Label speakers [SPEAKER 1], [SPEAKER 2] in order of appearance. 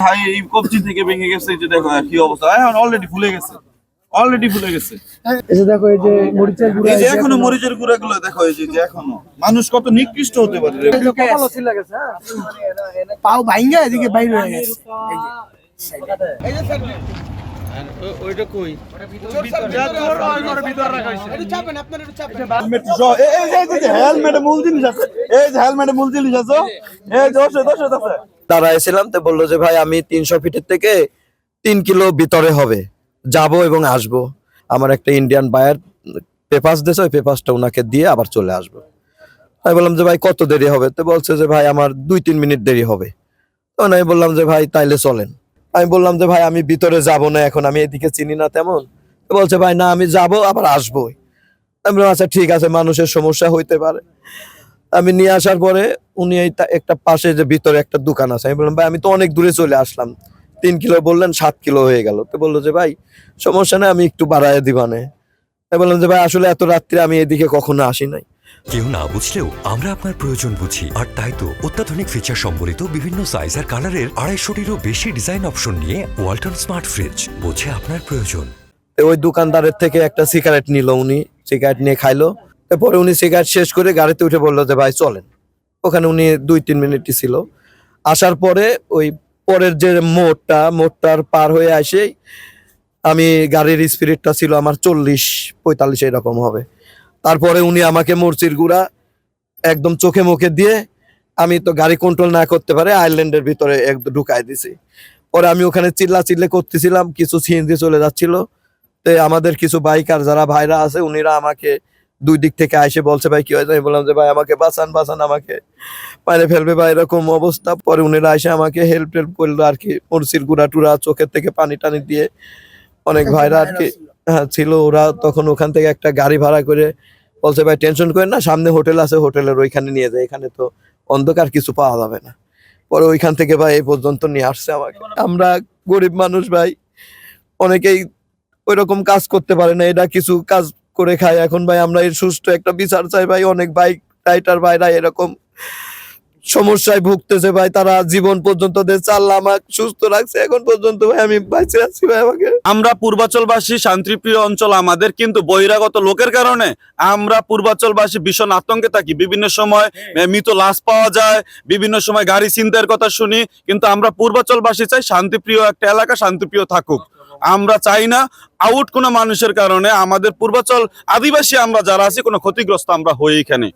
[SPEAKER 1] ভাই এই কবজি থেকে ভেঙে গেছে যে দেখো কি অবস্থা? অলরেডি ফুলে গেছে। অলরেডি ফুলে গেছে।
[SPEAKER 2] এই যে দেখো এই যে মরিচের গুঁড়া
[SPEAKER 1] এই যে এখনও মরিচের গুঁড়া গুলো দেখো এই যে যে এখনও। মানুষ কত নিকৃষ্ট হতে পারে রে।
[SPEAKER 2] কপালও ছিলা গেছে হ্যাঁ। পাও ভাঙ্গা এদিকে বাইরে হয়ে গেছে। এই যে
[SPEAKER 1] এই এই যে- এই যে হেলমেটে মূল জিনিস আছে। এই যে হেলমেটে মূল জিনিস আছে এই যে দশে দশে দশে
[SPEAKER 3] দাঁড়াইছিলাম তো বলল যে ভাই আমি তিনশো ফিটের থেকে তিন কিলো ভিতরে হবে। যাব এবং আসব। আমার একটা ইন্ডিয়ান বায়ার পেপাস দিয়েছে, ওই পেপাসটা ওনাকে দিয়ে আবার চলে আসব। আমি বললাম যে, ভাই, কত দেরি হবে? তো বলছে যে, ভাই, আমার দুই তিন মিনিট দেরি হবে। তখন আমি বললাম যে, ভাই, তাইলে চলেন। আমি বললাম যে, ভাই, আমি ভিতরে যাব না এখন, আমি এদিকে চিনি না তেমন। বলছে, ভাই, না, আমি যাব, আবার আসবোই। আমি বললাম আচ্ছা ঠিক আছে, মানুষের সমস্যা হইতে পারে। আমি নিয়ে আসার পরে উনি একটা পাশে যে ভিতরে একটা দোকান আছে, আমি বললাম, ভাই, আমি তো অনেক দূরে চলে আসলাম। তিন কিলো বললেন সাত কিলো হয়ে গেল। তো বলল যে ভাই সমস্যা নেই আমি একটু বাড়ায় দিবানে বললাম যে ভাই আসলে এত রাত্রে আমি এদিকে কখনো আসি নাই।
[SPEAKER 4] কেউ না বুঝলেও আমরা আপনার প্রয়োজন বুঝি। আর তাই তো অত্যাধুনিক ফিচার সম্বলিত বিভিন্ন সাইজ আর কালারের আড়াইশোটিরও বেশি ডিজাইন অপশন নিয়ে ওয়ালটন স্মার্ট ফ্রিজ বোঝে আপনার প্রয়োজন।
[SPEAKER 3] ওই দোকানদারের থেকে একটা সিগারেট নিল উনি সিগারেট নিয়ে খাইলো। তারপরে উনি সিগারেট শেষ করে গাড়িতে উঠে বলল যে ভাই চলেন। ওখানে উনি দুই তিন মিনিটই ছিল। আসার পরে ওই পরের যে মোড়টা, মোড়টার পার হয়ে আসেই আমি গাড়ির স্পিরিটটা ছিল আমার চল্লিশ, পঁয়তাল্লিশ এরকম হবে। তারপরে উনি আমাকে মরচির গুড়া একদম চোখে মুখে দিয়ে, আমি তো গাড়ি কন্ট্রোল না করতে পারে আইল্যান্ডের ভিতরে একদম ঢুকাই দিছি। পরে আমি ওখানে চিল্লা চিল্লে করতেছিলাম, কিছু সিএনজি চলে যাচ্ছিল। তো আমাদের কিছু বাইকার যারা ভাইরা আছে, উনিরা আমাকে দুই দিক থেকে এসে বলছে ভাই কি হয়েছে? আমি বললাম যে ভাই আমাকে বাঁচান বাঁচান আমাকে। পায়ে ফেলবে বা এরকম অবস্থা। পরে উনিরা এসে আমাকে হেল্প টেল্প করল আর কি মরসির গুড়া টুরা চোখের থেকে পানি টানি দিয়ে। অনেক ভাইরা আর কি হ্যাঁ ছিল ওরা। তখন ওখান থেকে একটা গাড়ি ভাড়া করে বলছে ভাই টেনশন করেন না সামনে হোটেল আছে হোটেলের ওইখানে নিয়ে যায় এখানে তো অন্ধকার কিছু পাওয়া যাবে না। পরে ওইখান থেকে ভাই এই পর্যন্ত নিয়ে আসছে আমাকে। আমরা গরিব মানুষ ভাই অনেকেই ওইরকম কাজ করতে পারে না এটা কিছু কাজ করে খায় এখন ভাই আমরা এর সুষ্ঠু একটা বিচার চাই ভাই। অনেক বাইক রাইটার ভাইরা এরকম সমস্যায় ভুগতেছে ভাই। তারা জীবন পর্যন্ত চাল্লা আমাকে সুস্থ রাখছে এখন পর্যন্ত ভাই আমি বাঁচে আছি ভাই আমাকে।
[SPEAKER 1] আমরা পূর্বাচলবাসী শান্তিপ্রিয় অঞ্চল আমাদের কিন্তু বহিরাগত লোকের কারণে আমরা পূর্বাচলবাসী ভীষণ আতঙ্কে থাকি। বিভিন্ন সময় মৃত লাশ পাওয়া যায় বিভিন্ন সময় গাড়ি চিন্তার কথা শুনি কিন্তু আমরা পূর্বাচলবাসী চাই শান্তিপ্রিয় একটা এলাকা শান্তিপ্রিয় থাকুক। আমরা চাই না আউট কোনো মানুষের কারণে, আমাদের পূর্বাচল আদিবাসী আমরা যারা আছি, কোনো ক্ষতিগ্রস্ত আমরা হই এখানে।